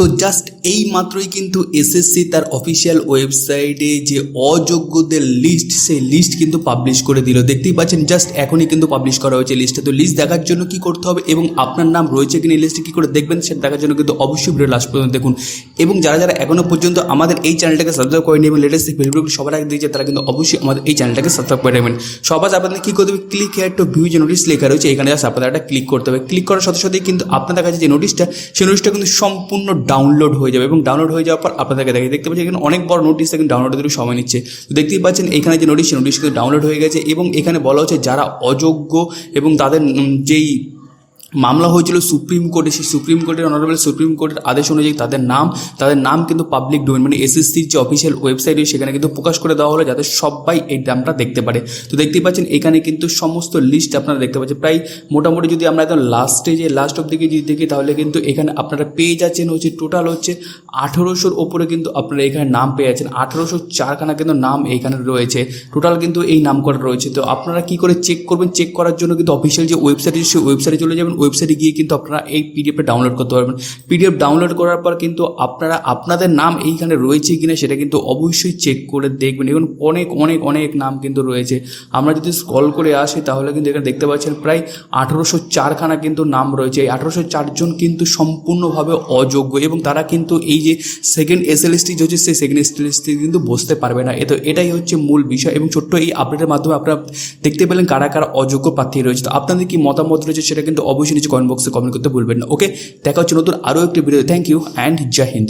তো জাস্ট এই মাত্রই কিন্তু এসএসসি তার অফিসিয়াল ওয়েবসাইটে যে অযোগ্যদের লিস্ট সেই লিস্ট কিন্তু পাবলিশ করে দিল। দেখতেই পাচ্ছেন জাস্ট এখনই কিন্তু পাবলিশ করা হয়েছে লিস্টে তো লিস্ট দেখার জন্য কি করতে হবে এবং আপনার নাম রয়েছে কিনা লিস্টে কী করে দেখবেন, সেটা দেখার জন্য কিন্তু অবশ্যই ভিডিও লাস্ট পর্যন্ত দেখুন। এবং যারা যারা এখনও পর্যন্ত আমাদের এই চ্যানেলটাকে সাবস্ক্রাইব করেনি এবং লেটেস্ট ভিডিওগুলো সবার আগে দিয়েছে তারা কিন্তু অবশ্যই আমাদের এই চ্যানেলটাকে সাবস্ক্রাইব করে নেবেন। সবার আপনাদের কী করতে হবে ক্লিক হেয়ার টু ভিউ যে নোটিস লেখা রয়েছে, এখানে জাস্ট আপনাদের একটা ক্লিক করতে হবে। ক্লিক করার সাথে সাথেই কিন্তু আপনাদের কাছে যে নোটিশটা সেই নোটিশটা কিন্তু সম্পূর্ণ ডাউনলোড হয়ে যাবে এবং ডাউনলোড হয়ে যাওয়ার পর আপনাদেরকে দেখে দেখতে পাচ্ছেন এখানে অনেক বড় নোটিশ কিন্তু ডাউনলোড হতে সময় নিচ্ছে। তো দেখতেই পাচ্ছেন এখানে যে নোটিশ নোটিশ কিন্তু ডাউনলোড হয়ে গেছে এবং এখানে বলা হচ্ছে যারা অযোগ্য এবং তাদের যেই মামলা হয়েছিল সুপ্রিম কোর্টে, সেই সুপ্রিম কোর্টের অনারেবল সুপ্রিম কোর্টের আদেশ অনুযায়ী তাদের নাম তাদের নাম কিন্তু পাবলিক ডোমেন মানে এসএসসির যে অফিসিয়াল ওয়েবসাইট সেখানে কিন্তু প্রকাশ করে দেওয়া হলো যাতে সবাই এই নামটা দেখতে পারে। তো দেখতেই পাচ্ছেন, এখানে কিন্তু সমস্ত লিস্ট আপনারা দেখতে পাচ্ছেন। প্রায় মোটামুটি যদি আমরা একদম লাস্টে যে লাস্ট অফ দিকে যদি দেখি, তাহলে কিন্তু এখানে আপনারা পেয়ে যাচ্ছেন হচ্ছে টোটাল হচ্ছে আঠেরোশোর ওপরে কিন্তু আপনারা এখানে নাম পেয়ে যাচ্ছেন। আঠেরোশো চারখানা কিন্তু নাম এইখানে রয়েছে। টোটাল কিন্তু এই নাম করা রয়েছে। তো আপনারা কি করে চেক করবেন? চেক করার জন্য কিন্তু অফিসিয়াল যে ওয়েবসাইট সেই ওয়েবসাইটে চলে যাবেন। ওয়েবসাইটে গিয়ে কিন্তু আপনারা এই পিডিএফটা ডাউনলোড করতে পারবেন। পিডিএফ ডাউনলোড করার পর কিন্তু আপনারা, আপনাদের নাম এইখানে রয়েছে কিনা সেটা কিন্তু অবশ্যই চেক করে দেখবেন। এবং অনেক অনেক অনেক নাম কিন্তু রয়েছে। আমরা যদি স্ক্রল করে আসি তাহলে কিন্তু এখানে দেখতে পাচ্ছেন প্রায় আঠেরোশো চারখানা কিন্তু নাম রয়েছে। এই আঠেরোশো চারজন কিন্তু সম্পূর্ণভাবে অযোগ্য এবং তারা কিন্তু এই যে সেকেন্ড এসএলএসটি যে হচ্ছে সেই সেকেন্ড এসএলএসটি কিন্তু বসতে পারবে না। এতো এটাই হচ্ছে মূল বিষয় এবং ছোট্ট এই আপডেটের মাধ্যমে আপনারা দেখতে পেলেন কারা কারা অযোগ্য প্রার্থী রয়েছে। তো আপনাদের কি মতামত রয়েছে সেটা কিন্তু অবশ্যই নিচে কমেন্ট বক্সে কমেন্ট করতে ভুলবেন না। ওকে দেখা হচ্ছে নতুন আরও একটি video thank you and Jai Hind